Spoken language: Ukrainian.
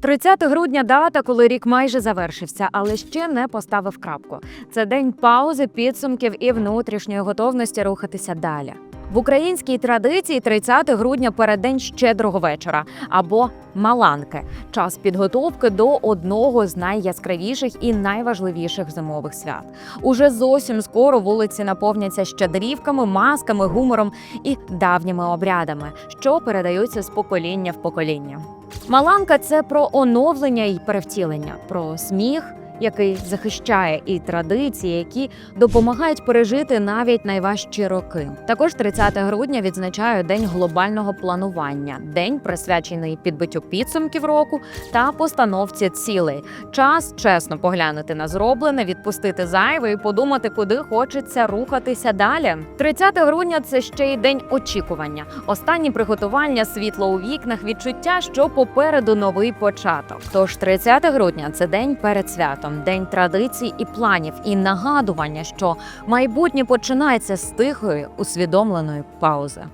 30 грудня дата, коли рік майже завершився, але ще не поставив крапку. Це день паузи, підсумків і внутрішньої готовності рухатися далі. В українській традиції 30 грудня переддень щедрого вечора або маланки час підготовки до одного з найяскравіших і найважливіших зимових свят. Уже зовсім скоро вулиці наповняться щедрівками, масками, гумором і давніми обрядами, що передаються з покоління в покоління. Маланка це про оновлення і перевтілення, про сміх, який захищає і традиції, які допомагають пережити навіть найважчі роки. Також 30 грудня відзначаю день глобального планування, день присвячений підбиттю підсумків року та постановці цілей. Час чесно поглянути на зроблене, відпустити зайве і подумати, куди хочеться рухатися далі. 30 грудня це ще й день очікування. Останні приготування, світло у вікнах, відчуття, що попереду новий початок. Тож 30 грудня це день перед святом, день традицій і планів, і нагадування, що майбутнє починається з тихої усвідомленої паузи.